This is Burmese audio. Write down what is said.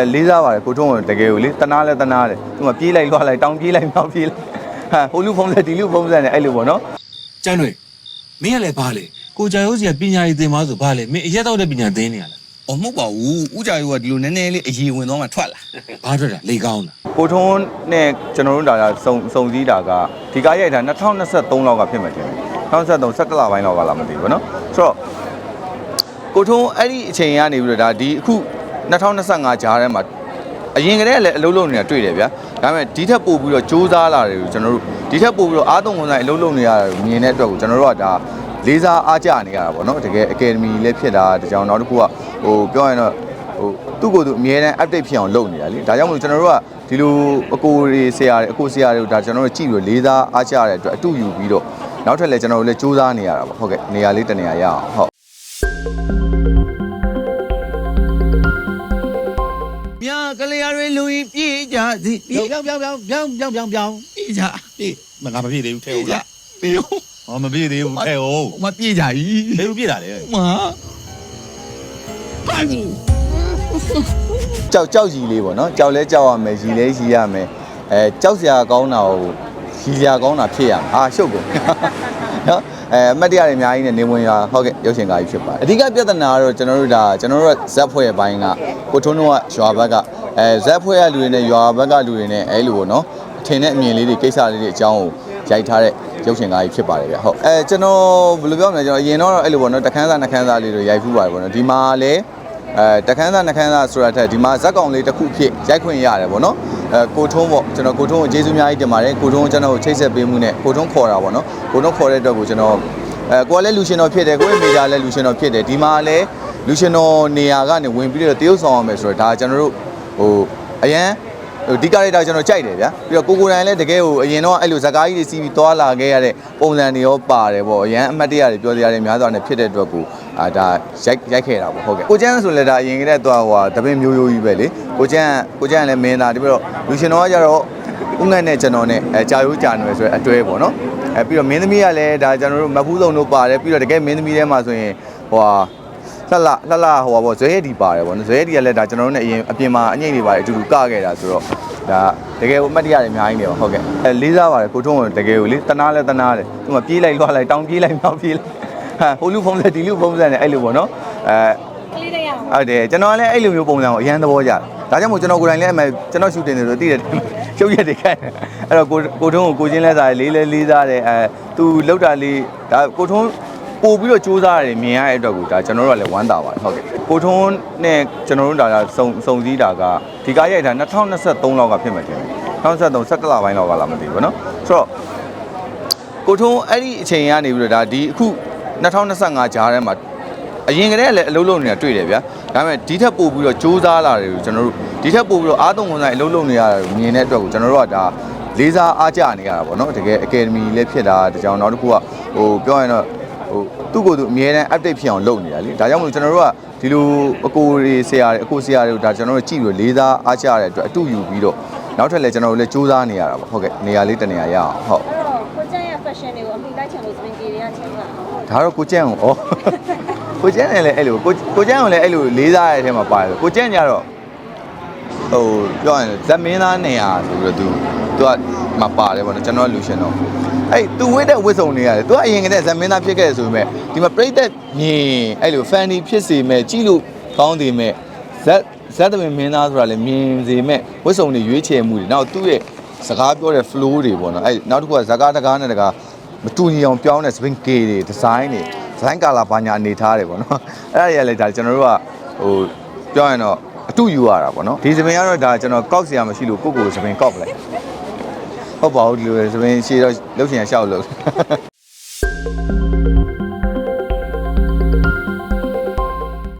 အဲလေးစားပါတယ်ကိုထုံးကတကယ်ကိုလေတနာလဲတနာတယ်သူကပြေးလိုက်လွှားလိုက်တောင်းပြေးလိုက်နောက်ပြေးလိုက်ဟာဟိုလူဖုံးဆက်ဒီလူဖုံးဆက်နဲ့အဲ့လိုပေါ့နော်ကျန်တွေမင်းကလည်းဘာလဲကိုကြိုင်ဦးစီကပညာရေးသင်ပါဆိုဘာလဲမင်းအရက်တော့တဲ့ပညာသင်နေရလား။အော်မဟုတ်ပါဘူး။ဥကြရိုးကဒီလိုနည်းနည်းလေးအရေးဝင်သွားမှထွက်လာဘာထွက်တာလေကောင်းလားကိုထုံးနဲ့ကျွန်တော်တို့ဒါကစုံစုံစည်းတာကဒီကားရိုက်တာ2023လောက်ကဖြစ်မှတင်တယ်2023 17လပိုင်းလောက်ကလာမသိဘူးနော်ဆိုတော့ကိုထုံးအဲ့ဒီအချိန်ကနေပြီးတော့ဒါဒီအခု 2025ဂျားထဲမှာအရင်ကတည်းကလည်းအလုပ်လုပ်နေတာတွေ့တယ်ဗျာဒါပေမဲ့ဒီထက်ပို့ပြီးတော့စူးစမ်းလာတယ်ကိုကျွန်တော်တို့ဒီထက်ပို့ပြီးတော့အားသုံးဝန်ဆိုင်အလုပ်လုပ်နေရတာကိုမြင်တဲ့အတွက်ကိုကျွန်တော်တို့ကဒါလေးစားအားကြနေရတာပေါ့နော်တကယ်အကယ်ဒမီလည်းဖြစ်တာတကြောင်နောက်တစ်ခုကဟိုပြောရင်တော့ဟိုသူ့ကိုယ်သူအမြဲတမ်း update ဖြစ်အောင်လုပ်နေတာလေဒါကြောင့်မလို့ကျွန်တော်တို့ကဒီလိုအကိုတွေဆရာတွေအကိုဆရာတွေကိုဒါကျွန်တော်တို့ကြည့်ပြီးတော့လေးစားအားကြရတဲ့အတွက်အတူယူပြီးတော့နောက်ထပ်လည်းကျွန်တော်တို့လည်းစူးစမ်းနေရတာပေါ့ဟုတ်ကဲ့နေရာလေးတစ်နေရာရအောင်ဟုတ်။ ကလေးရတွေလူကြီးပြေးကြစီပြေးပြောင်းပြောင်းပြောင်းပြောင်းပြောင်းပြောင်းပြောင်းပြေးကြပြေးမငါမပြေးသေးဘူးထဲပြေးဟုတ်ကြလားပြေးဦးဟောမပြေးသေးဘူးထဲဟုတ်မပြေးကြကြီးဘယ်လိုပြေးတာလဲ။မာပန်းကြီးကြောက်ကြောက်ကြီးလေးပေါ့နော်ကြောက်လဲကြောက်ရမယ်ရီလဲရီရမယ်အဲကြောက်စရာကောင်းတာကိုရီစရာကောင်းတာဖြစ်ရမယ်အာရှုပ်ကုန်နော်အဲအမတ်တရားတွေအများကြီးနဲ့နေဝင်ရဟုတ်ကဲ့ရုပ်ရှင်ကားကြီးဖြစ်ပါတယ်အဓိကပြဿနာကတော့ကျွန်တော်တို့ဒါကျွန်တော်တို့ဇက်ဖွဲ့ရဲ့ဘိုင်းကကိုထွန်းတို့ကရွာဘက်က အဲဇက်ဖွဲ့ရလူတွေနဲ့ရွာဘက်ကလူတွေနဲ့အဲလိုပေါ့နော်အထင်နဲ့အမြင်လေးတွေကိစ္စလေးတွေအကြောင်းကိုရိုက်ထားတဲ့ရုပ်ရှင်ကားကြီးဖြစ်ပါတယ်ဗျဟုတ်အဲကျွန်တော်ဘယ်လိုပြောမလဲကျွန်တော်အရင်တော့အဲ့လိုပေါ့နော်တခန်းစားနှခန်းစားလေးတွေရိုက်ဖူးပါတယ်ပေါ့နော်ဒီမှာလည်းအဲတခန်းသားနှခန်းသားဆိုတာထက်ဒီမှာဇက်ကောင်လေးတစ်ခုဖြစ်ရိုက်ခွင့်ရတယ်ဗောနော်အဲကိုထုံးပေါ့ကျွန်တော်ကိုထုံးကိုကျေးဇူးအများကြီးတင်ပါတယ်ကိုထုံးကိုကျွန်တော်ကိုချိတ်ဆက်ပေးမှုနဲ့ကိုထုံးခေါ်တာဗောနော်ကိုထုံးခေါ်တဲ့အတွက်ကိုကျွန်တော်အဲကိုကလည်းလူရှင်တော်ဖြစ်တယ်ကိုရဲ့မိသားလည်းလူရှင်တော်ဖြစ်တယ်ဒီမှာလည်းလူရှင်တော်နေရာကနေဝင်ပြီးတော့တရုပ်ဆောင်ရမယ်ဆိုတော့ဒါကျွန်တော်တို့ ဟိုအရန်ဟိုဒီကာရက်တာကျွန်တော်ကြိုက်တယ်ဗျာပြီးတော့ကိုကိုတိုင်းလည်းတကယ်ဟိုအရင်တော့အဲ့လိုဇကားကြီးတွေစီးပြီးသွားလာခဲ့ရတဲ့ပုံစံတွေရောပါတယ်ပေါ့အရန်အမှတ်တရတွေပြောစရာတွေများစွာနဲ့ဖြစ်တဲ့အတွက်ကိုအာဒါရိုက်ရိုက်ခဲ့တာပေါ့ဟုတ်ကဲ့ကိုကျန်းဆိုလည်းဒါအရင်ကတည်းကသွားဟိုတပင်းမျိုးရိုးကြီးပဲလေကိုကျန်းကိုကျန်းလည်းမင်းသားဒီပြီးတော့လူရှင်တော်ကကြတော့ဦးငတ်နဲ့ကျွန်တော်နဲ့အဲကြာရိုးကြာနွယ်ဆိုတဲ့အတွဲပေါ့နော်အဲပြီးတော့မင်းသမီးကလည်းဒါကျွန်တော်တို့မဖူးစုံတို့ပါတယ်ပြီးတော့တကယ်မင်းသမီးထဲမှာဆိုရင်ဟိုဟာ လှလှလှလှဟိုပါပေါ့ဇွဲရည်ဒီပါတယ်ပေါ့နော်ဇွဲရည်ဒီကလည်းဒါကျွန်တော်တို့နဲ့အရင်အပြင်မှာအငိမ့်တွေပါတယ်အတူတူကခဲ့တာဆိုတော့ဒါတကယ်ကိုအမှတ်တရတွေအများကြီးနေပါဟုတ်ကဲ့အဲလေးစားပါတယ်ကိုထုံးကတကယ်ကိုလေတနာလဲတနာတယ်သူကပြေးလိုက်လွှားလိုက်တောင်းပြေးလိုက်နောက်ပြေးလိုက်ဟာဟိုလူဖုံးဆက်ဒီလူဖုံးဆက်နဲ့အဲ့လိုပေါ့နော်အဲကလေးတွေကဟုတ်တယ်ကျွန်တော်လည်းအဲ့လိုမျိုးပုံစံကိုအရန်သဘောကျတယ်ဒါကြောင့်မို့ကျွန်တော်ကိုယ်တိုင်လည်းအမှကျွန်တော်ရှူတင်နေဆိုသိတယ်ရှုပ်ရက်တွေခိုင်းအဲ့တော့ကိုကိုထုံးကိုကိုချင်းလဲစားတယ်လေးလဲလေးစားတယ်အဲသူလောက်တာလေးဒါကိုထုံး ပို့ပြီးတော့စူးစမ်းရတယ်မြင်ရတဲ့အတွက်ကိုဒါကျွန်တော်တို့ကလည်းဝမ်းသာပါတယ်ဟုတ်ကဲ့ကိုထုံးနဲ့ကျွန်တော်တို့ဒါကစုံစုံစည်းတာကဒီကားရိုက်တာ2023လောက်ကဖြစ်မှတင်တယ်2023 17လပိုင်းလောက်ကလာမသိဘူးเนาะဆိုတော့ကိုထုံးအဲ့ဒီအချိန်ကနေပြီးတော့ဒါဒီအခု2025ဂျားထဲမှာ အရင်ကတည်းကလည်းအလုပ်လုပ်နေတာတွေ့တယ်ဗျာဒါပေမဲ့ဒီထက်ပို့ပြီးတော့စူးစမ်းလာတယ်ကိုကျွန်တော်တို့ဒီထက်ပို့ပြီးတော့အားသုံးဝန်ဆိုင်အလုပ်လုပ်နေရတာကိုမြင်တဲ့အတွက်ကိုကျွန်တော်တို့ကဒါလေးစားအားကြနေရတာပေါ့နော်တကယ်အကယ်ဒမီလည်းဖြစ်တာတကြောင်နောက်တစ်ခုကဟိုပြောရင်တော့ ဟိုသူ့ကိုယ်သူအမြဲတမ်း update ဖြစ်အောင်လုပ်နေတာလေဒါကြောင့်မလို့ကျွန်တော်တို့ကဒီလိုအကိုတွေဆရာတွေအကိုဆရာတွေကိုဒါကျွန်တော်တို့ကြည့်ပြီးတော့လေးစားအားကြရတဲ့အတွက်အတူယူပြီးတော့နောက်ထပ်လည်းကျွန်တော်တို့လည်းစူးစမ်းနေရတာပေါ့ဟုတ်ကဲ့နေရာလေးတစ်နေရာရအောင်ဟုတ်အဲ့တော့ကိုကျန်းရဲ့ fashion တွေကိုအမိလိုက်ချင်လို့စပင်ကြီးတွေကချင်းတာဒါတော့ကိုကျန်းကိုဩကိုကျန်းနဲ့လည်းအဲ့လိုကိုကိုကျန်းကိုလည်းအဲ့လိုလေးစားရတဲ့အထဲမှာပါတယ်ကိုကျန်းကြတော့ဟိုပြောရင်ဇက်မင်းသားနေရာဆိုပြီးတော့ तू तू ကမပါတယ်ဗောနော်ကျွန်တော်လူရှင်တော့ အဲ့သူဝိတဲ့ဝစ်စုံနေရတယ်သူကအရင်ကတည်းကဇမင်းသားဖြစ်ခဲ့ဆိုပေမဲ့ဒီမှာပြိသက်မြင်အဲ့လို fanny ဖြစ်စေမဲ့ကြည့်လို့ကောင်းတယ်မဲ့ဇက်ဇက်သမင်မင်းသားဆိုတာလည်းမြင်စေမဲ့ဝစ်စုံတွေရွေးချယ်မှုတွေနောက်သူ့ရဲ့စကားပြောတဲ့ flow တွေပေါ့နော်အဲ့နောက်တစ်ခုကဇကာတကားနဲ့တကားမတူညီအောင်ပြောင်းတဲ့ spring key တွေ design တွေ design color ဘာညာအနေထားတွေပေါ့နော်အဲ့ဒါတွေကလည်းဒါကျွန်တော်တို့ကဟိုပြောရရင်တော့အတူယူရတာပေါ့နော်ဒီစပင်ကတော့ဒါကျွန်တော်ကောက်စရာမရှိလို့ကိုယ့်ကိုယ်စပင်ကောက်ပလိုက် ဟုတ်ပါဘူးဒီလိုစပင်ရှေ့တော့လှုပ်ရှင်ရရှောက်လို့